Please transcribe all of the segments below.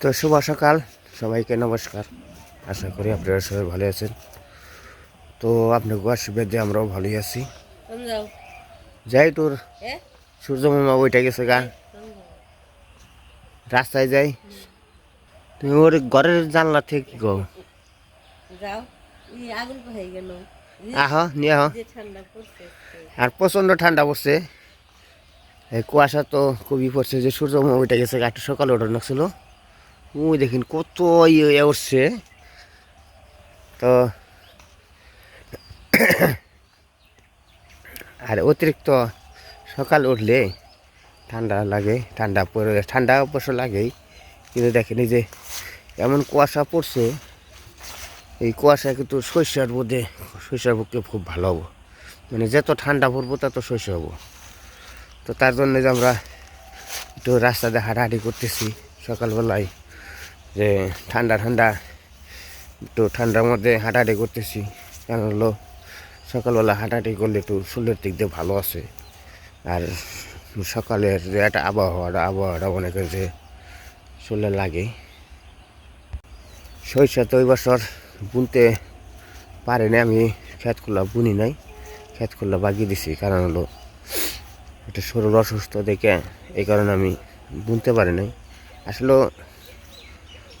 তো শুভ সকাল সবাইকে নমস্কার। আশা করি আপনারা সবাই ভালো আছেন। তো আপনার আশীর্বাদে আমরাও ভালোই আছি। যাও যাই তোর সূর্য মামা ওইটা গেছে গা। রাস্তায় যাই। তুমি ওর ঘরের জানলা থেকে কি গো। যাও। হয়ে গেল। আহ নিয়ে আহ। আর প্রচণ্ড ঠান্ডা পড়ছে। কুয়াশা তো খুবই পড়ছে যে সূর্য মামা ওইটা গেছে গা, একটু সকালে ওঠানো ছিল ওই দেখেন কত ইয়ে উঠছে। তো আর অতিরিক্ত সকাল উঠলে ঠান্ডা লাগে, ঠান্ডা পড়ে, ঠান্ডা অবশ্য লাগেই। কিন্তু দেখেন এই যে এমন কুয়াশা পড়ছে, এই কুয়াশা কিন্তু শস্যের মধ্যে শস্যের পক্ষে খুব ভালো হব। মানে যত ঠান্ডা পড়ব তত শস্য হব। তো তার জন্য যে আমরা একটু রাস্তা রাস্তাতে হাঁটাহাঁটি করতেছি সকালবেলায়। যে ঠান্ডা ঠান্ডা, একটু ঠান্ডার মধ্যে হাঁটাহাঁটি করতেছি। কারণ হলো সকালবেলা হাঁটাহাঁটি করলে একটু শরীরের দিক দিয়ে ভালো আছে। আর সকালের যে একটা আবহাওয়াটা আবহাওয়াটা অনেকের যে শরীরে লাগে। সরিষা তো ওই বছর বুনতে পারিনি, আমি খেত খোলা বুনি নাই খেত খোলা বাগিয়ে দিছি। কারণ হলো একটা শরীর অসুস্থ দেখে এই কারণে আমি বুনতে পারি নাই। আসলে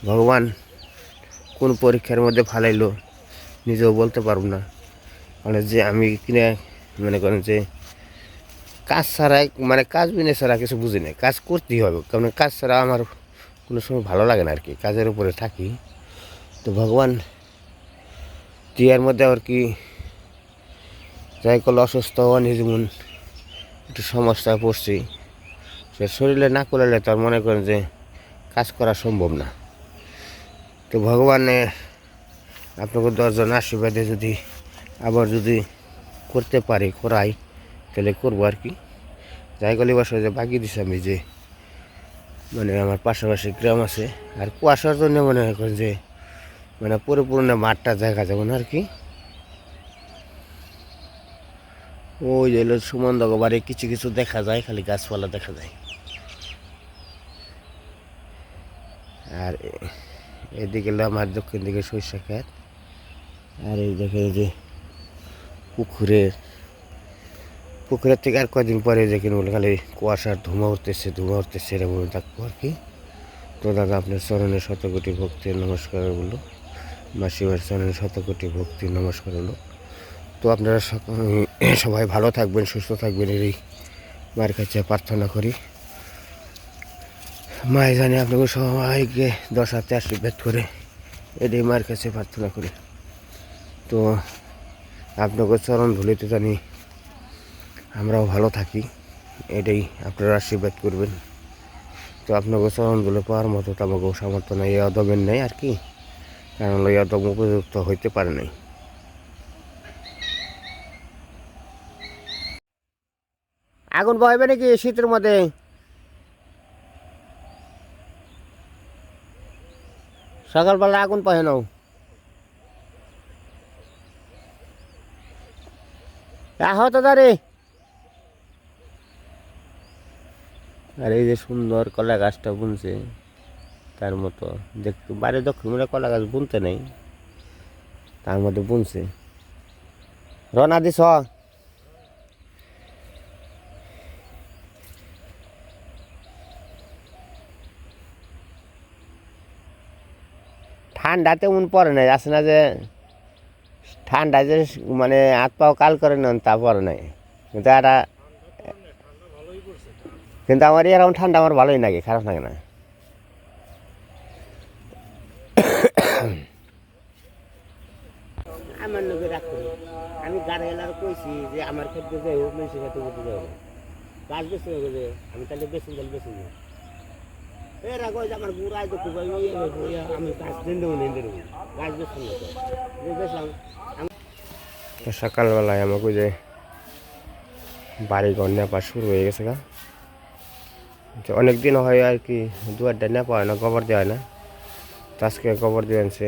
ভগবান কোন পরীক্ষার মধ্যে ফালাইলো, নিজেও বলতে পারব না। মানে যে আমি কিনে মনে করেন যে কাজ ছাড়া মানে কাজ বিনে ছাড়া কিছু বুঝি না কাজ করতেই হবে, কারণ কাজ ছাড়া আমার কোনো সময় ভালো লাগে না আর কি, কাজের উপরে থাকি। তো ভগবান টিয়ার মধ্যে আর কি যাই করলে, অসুস্থ হওয়া যেমন একটু সমস্যায় পড়ছি। সে শরীরে না করলে তার মনে করেন যে কাজ করা সম্ভব না। তো ভগবানে আপনাকে দশজন আশীর্বাদে যদি আবার যদি করতে পারি, করাই, তাহলে করব আর কি। যাই গলি বাসায় যে বাকি দিছি আমি যে মানে আমার পাশাপাশি গ্রাম আছে। আর কুয়াশার জন্য মনে হয় যে মানে পরিপূর্ণ মাঠটা দেখা যাবে না আর কি। ওই যে সুমন বাড়ি, কিছু কিছু দেখা যায়, খালি গাছপালা দেখা যায়। আর এদিকে হলো আমার দক্ষিণ দিকে সরিষা খেত আর এই দেখে এই যে পুকুরের পুকুরের থেকে আর কদিন পরে দেখেন বলে খালি কুয়াশার ধোঁয়া উঠতেছে ধোঁয়া উঠতেছে এরকম থাকব আর কি? তো দাদা, আপনার চরণে শতকোটি ভক্তি নমস্কার বলল মাসিমার চরণে শতকোটি ভক্তি নমস্কার হলো। তো আপনারা সবাই ভালো থাকবেন, সুস্থ থাকবেন এই মায়ের কাছে প্রার্থনা করি। মায় জানে আপনাকে সবাইকে দশ হাতে আশীর্বাদ করে। এটাই মায়ের কাছে প্রার্থনা করি। তো আপনাকে চরণ ধুলিতে জানি আমরাও ভালো থাকি, এটাই আপনারা আশীর্বাদ করবেন। তো আপনাকে চরণ ধুলে পাওয়ার মতো তো আমাকেও সামর্থ্য নাই অদমের নেই আর কি। কারণ এই অদম উপযুক্ত হইতে পারে নাই। আগুন বহাইবে নাকি শীতের মধ্যে? সকালবেলা আগুন পাহে নাও। আহ দাঁড়ে। আর এই যে সুন্দর কলা গাছটা বুনছে, তার মতো। দেখতে বাইরে দক্ষিণ কলা গাছ বুনতে নেই, তার মধ্যে বুনছে। রনা দিস। ঠান্ডা তেমন পড়ে নাই, আছে না যে ঠান্ডা যে মানে হাত পাও কাল করে নেন তা পরে নাই। কিন্তু একটা কিন্তু আমার এরকম ঠান্ডা আমার ভালোই লাগে, খারাপ লাগে না। আমার লোকে রাখো আমি গাড়ি এলার কইছি যে আমার ক্ষেত্রে যাই হোক মানুষের ক্ষেত্রে করতে যাব গাছ বেশি হয়ে গেছে আমি তাহলে বেশি গেলে বেশি যাব তো ইয়ে ইয়ে সকালবেলায় আমাকে যে বাড়ি ঘর নেপা শুরু হয়ে গেছে গা। অনেক দিন হয় আর কি দু দুয়ারটা নেপা হয় না, গোবর দেওয়া হয় না। তো আজকে গোবর দিয়ে আনছে।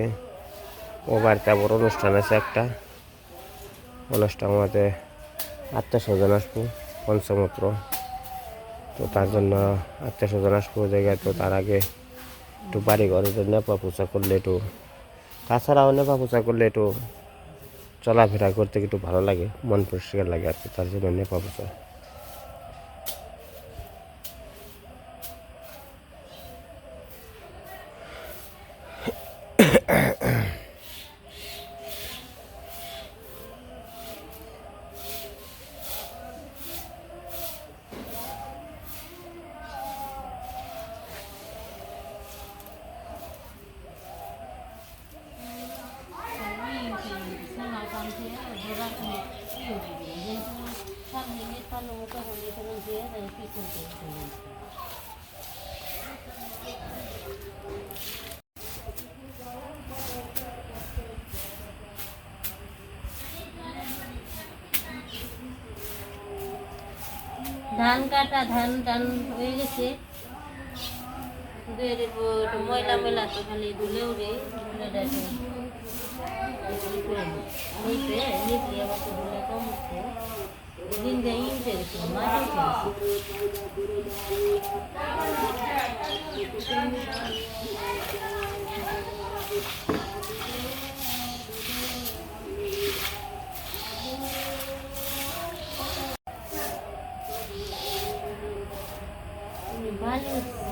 ও বাড়িতে আবার অনুষ্ঠান আছে একটা। অনুষ্ঠান আমাদের আত্মীয় স্বজন আসব, পঞ্চমত্র। তো তার জন্য আত্মীয় স্বজন আসব জায়গায়, তো তার আগে একটু বাড়ি ঘরের জন্য নেপা পোচা করলে একটু, তাছাড়াও নেপা পোচা করলে একটু চলাফেরা করতে একটু ভালো লাগে, মন পরিষ্কার লাগে আর কি, তার জন্য নেপা পোচা ধান কাটা, ধান টান হয়ে গেছে। ময়লা ময়লা তো খালি ধুলে উড়ে, ধুলে ডাকে নিতে নিতে আবার তো ধুলে উঠে গেছে ভালো হচ্ছে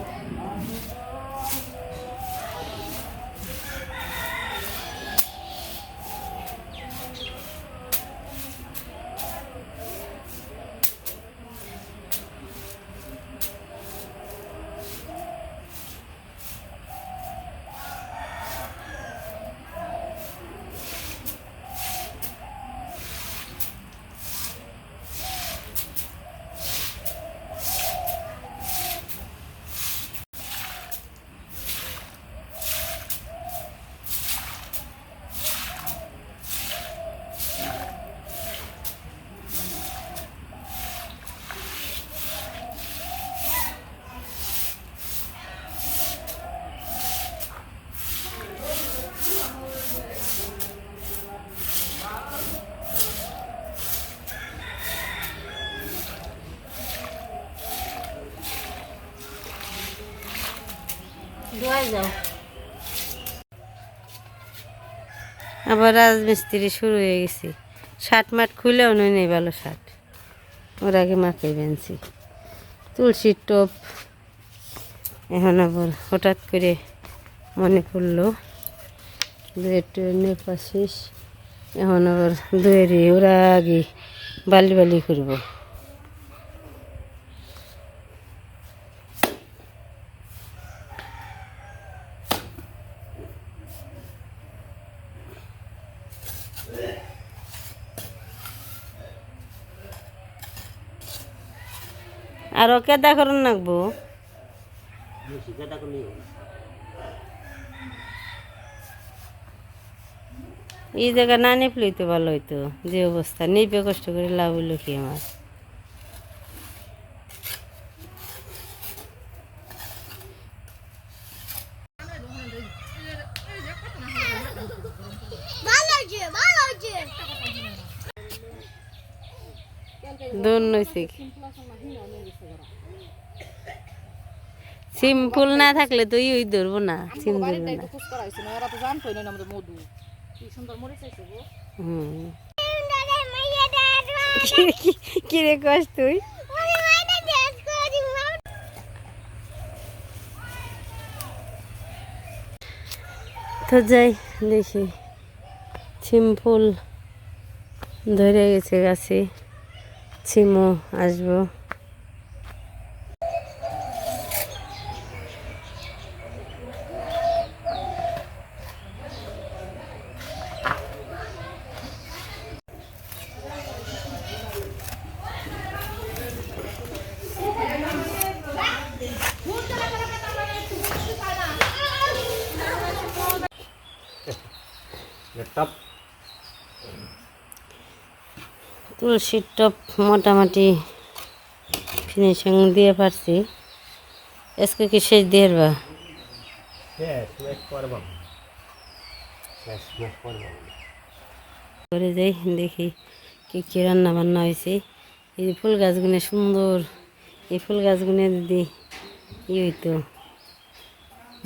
আবার রাজমিস্ত্রি শুরু হয়ে গেছে। শার্ট মাট খুলেও নই, নেই ভালো শার্ট। ওর আগে মাকে বেনছি তুলসীর টোপ। এখন আবার হঠাৎ করে মনে পড়ল, দুয়ের পাশিস এখন আবার দুয়েরই, ওরা আগে বালি বালি করব আর কেদা করুন নাকবো এই জায়গা না নেপলেই তো ভালো হইতো, যে অবস্থা। নেপে কষ্ট করে লাভ হইল কি আমার? দোন নইছে সিম্পল না থাকলে তো ইই ধরবো না সিম ধরবো না। করা কস তুই? তো যাই দেখি। সিম্পল ধরে গেছে গাছে। ছিমো আসব। তুলসীর টপ মোটামুটি ফিনিশিং দিয়ে পারছি। আজকে কি শেষ দিয়ে বা করে যাই দেখি কি কি রান্না বান্না হয়েছে। এই ফুল গাছগুলো সুন্দর এই ফুল গাছগুলো যদি ই হইতো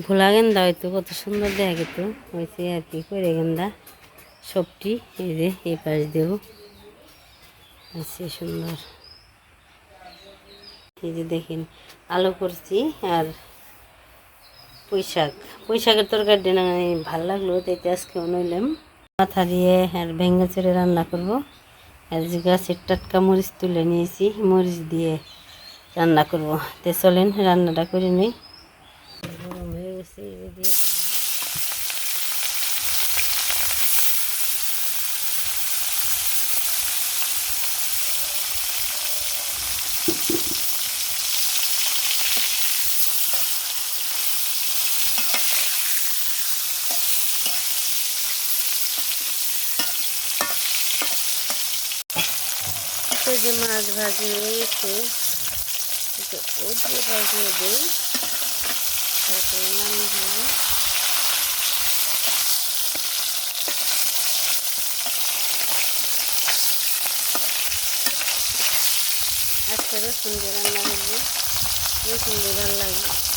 ভোলা গেন্দা হয়তো কত সুন্দর দেখা যেত হয়েছে আর কি করে গেন্দা। সবটি এই যে এই পাশ দেব আছে সুন্দর। এই যে দেখেন, আলো করছি আর পুঁইশাক। পুঁইশাকের তরকারিটা না ভালো লাগল, তাই আজকে নইলাম মাথা দিয়ে আর ভেঙ্গা চড়ে রান্না করব। আর যে গাছের টাটকা মরিচ তুলে নিয়েছি, মরিচ দিয়ে রান্না করব। তে চলেন, রান্নাটা করে নিই গরম হয়ে গেছে এই যে দিয়ে দিলাম। তো যে মাছ ভাজি রয়েছে ও দিয়ে ভাজিয়ে দিই। তারপরে নামিয়ে দিলাম আজকে রসুন দিয়ে রান্না করব। রসুন দিয়ে ভালো লাগবে।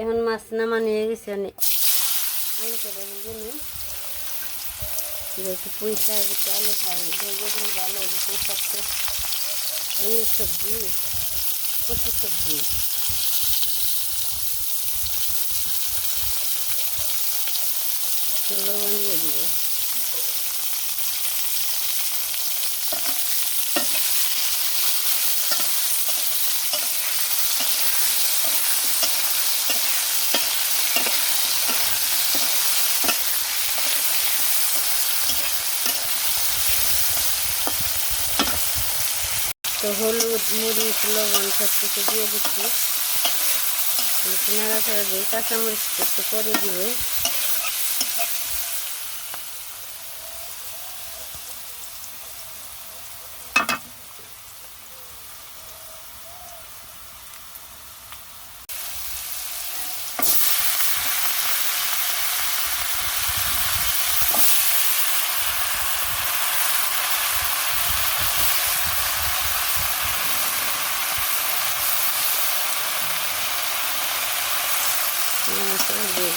এখন মাছ নামা নিয়ে গেছে অনেক আলু করে পুঁই শাক একটু আলু ভালো পুঁই এই সবজি, কচি সবজি। একটু লবণ তো হলুদ, মরিচ, লবণ সব দিয়ে দিচ্ছি। একটু নাড়াচাড়া দিই কাঁচামরিচ একটু পরে দিব।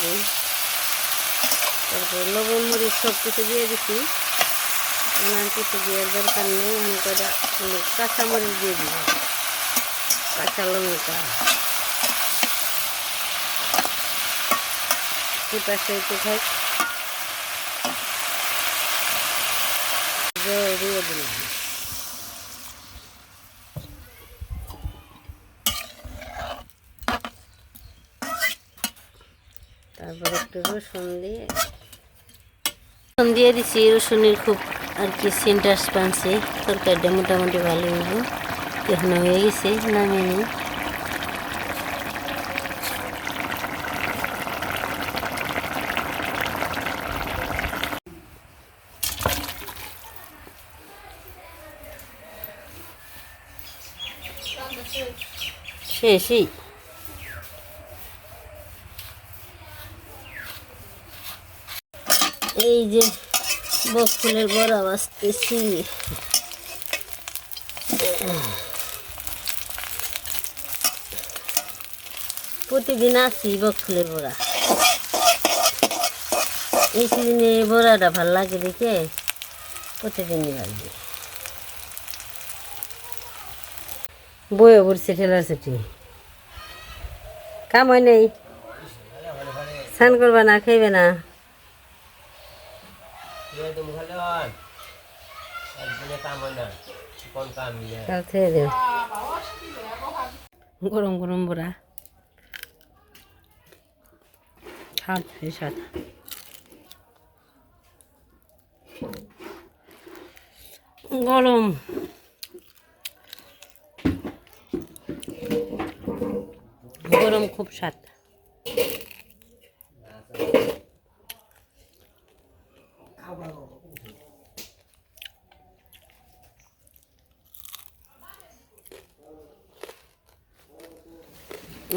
দিই তারপর লবণ, মরিচ সব কিছু দিয়ে দিচ্ছি ওনার কিছু দেওয়ার দরকার নেই, এখন কটা কাঁচামরিচ দিয়ে দিব। কাঁচা লঙ্কা। পাশে একটু থাক দিয়ে দিলাম তারপর একটু রসুন দিয়ে রসুন দিয়ে দিছি, রসুনের খুব আর কি সেন্টার পানছে তরকারিটা মোটামুটি ভালো হইব এখন হয়ে গেছে, নামিয়ে নিই। শেষই। এই যে বক ফুলের বড়া বাঁচতেছি প্রতিদিন আসি বক ফুলের বড়া। এই সিজনে এই বড়াটা ভালো লাগে দেখে প্রতিদিনই লাগবে। বয়ে পড়ছে, ঠেলার ছুটি। কাম হয় নেই? স্নান করবা না, খাইবে না তুমি খালি হয় একদিনে কাম হয় না কোন কাম নিয়ে কাল ছেড়ে দেব গরম গরম বড়া। এই সাথে গরম। গরম খুব স্বাদ।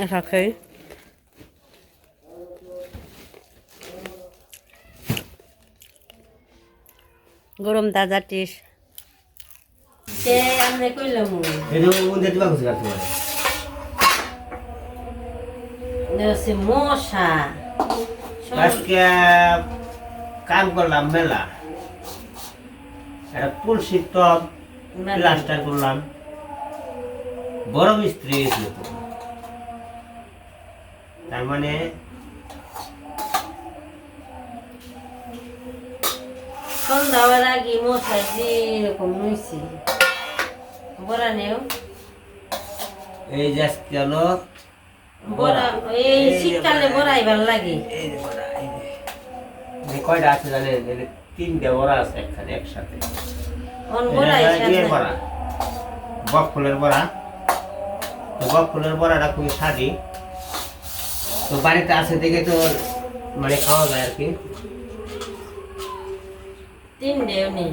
এটা খেয়ে গরম দাদা টিস। কে আমি কইলাম মশা। আজকে কাম করলাম মেলা। একটা তুলসীর টব প্লাস্টার করলাম। বড় মিস্ত্রি তো। তার মানে সন্ধ্যা হওয়ার আগে মশাই যেরকম নইছি বড়া নেও। এই যে আজকে বড়া এই শীতকালে বড়াই ভালো লাগে। এই যে বড়া, এই যে। এই কয়টা আছে জানেন? এই তিনটে বড়া আছে একখানে একসাথে। বড়া বক ফুলের বড়া। বক ফুলের বড়াটা খুবই স্বাদি। তো বাড়িতে আছে দেখে তো মানে খাওয়া যায় আর কি। তিনটে উনি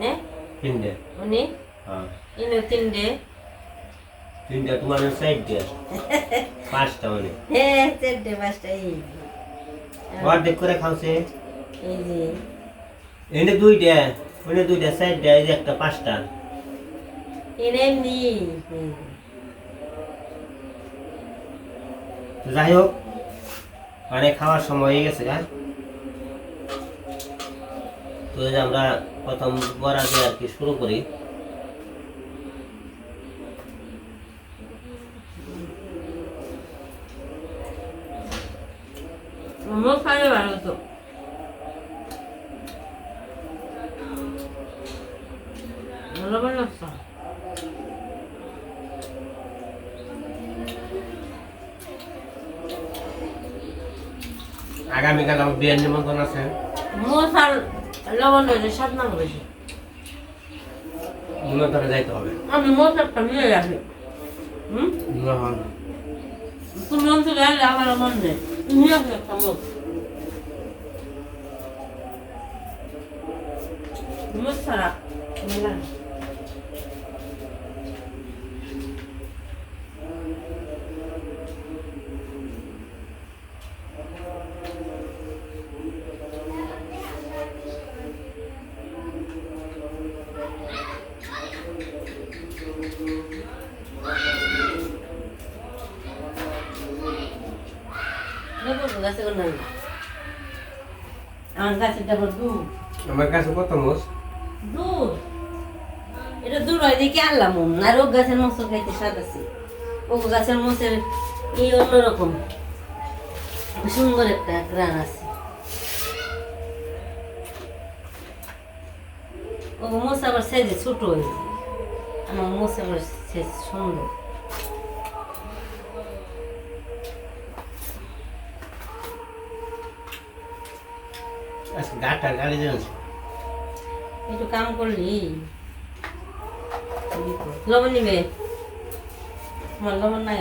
নে? তিনটে। উনি? হ্যাঁ। ইনো তিনটে। তিনটে তোমার সাইড পাঁচটা মানে হে চারটে পাঁচটা এই অর্ধেক করে খাওছে। এই যে। এনে দুইটা ওনে দুইটা সাইডটা এই যে একটা পাঁচটা। এনে এমনি এই যে। যাই হোক মানে খাওয়ার সময় হয়ে গেছে হ্যাঁ? তো আমরা প্রথম বড়া দিয়ে আর কি শুরু করি। মোমো খাইলে ভালো তো ভালো ভালো লাগছে আগামীকাল আমার বিয়ের নিমন্ত্রণ আছে। মশার লবণ হয়েছে সাত নাম বেশি নিমন্ত্রণে যাইতে হবে। আমি মশারটা নিয়ে হুম? তুমি আমার মন নেই। নিয়ে একটা মুখ। ছাড়া মেলা কোনো নাই। আমার ডাবল দূর আমার কাছে কত মোষ? দূর এটা দূর হয় দেখে আনলাম আর ও গাছের খাইতে স্বাদ আছে। ও গাছের এই অন্যরকম। সুন্দর একটা গ্রান আছে। ও মোষ আবার সাইজে ছোট হয়েছে আমার মোষ আবার সাইজ সুন্দর। গাটা গাড়ি যাচ্ছে একটু কাম করলি? লবণ নিবে? আমার লবণ নাই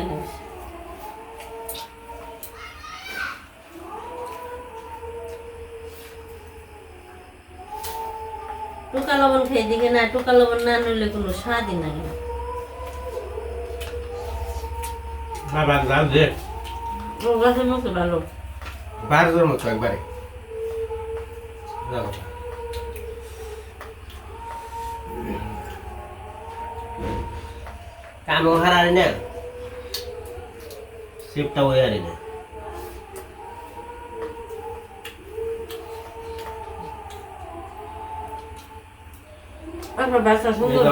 টুকা লবণ খেয়ে দিকে না টুকা লবণ না নিলে কোনো স্বাদই লাগে না বাবা গাছের মতো ভালো? বারোজোর মতো একবারে। যাও কামও হারারি না শিবটা ওই হারি না আপনার বাচ্চা সুন্দর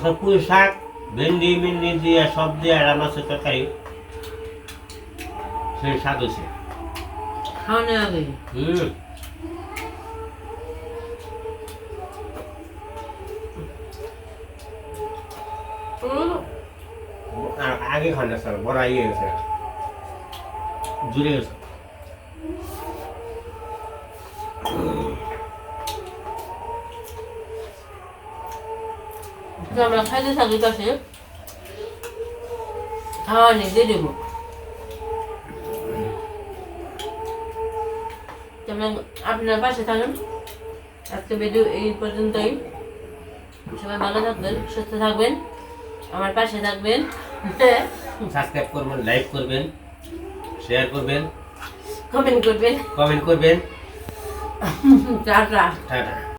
এখন পুঁই শাক ভেন্ডি মেন্ডি দিয়ে সব দিয়ে আর মাছের তরকারি সেই স্বাদ হয়েছে খাওয়ানো আগে হুম। আগে খান না স্যার বড় ইয়ে গেছে জুড়ে গেছে। আমরা খাইতে থাকি পাশে খাওয়া দিয়ে দেবো আপনার পাশে থাকেন আজকে ভিডিও এই পর্যন্তই সবাই ভালো থাকবেন সুস্থ থাকবেন আমার পাশে থাকবেন সাবস্ক্রাইব করবেন লাইক করবেন শেয়ার করবেন কমেন্ট করবেন কমেন্ট করবেন টাটা টাটা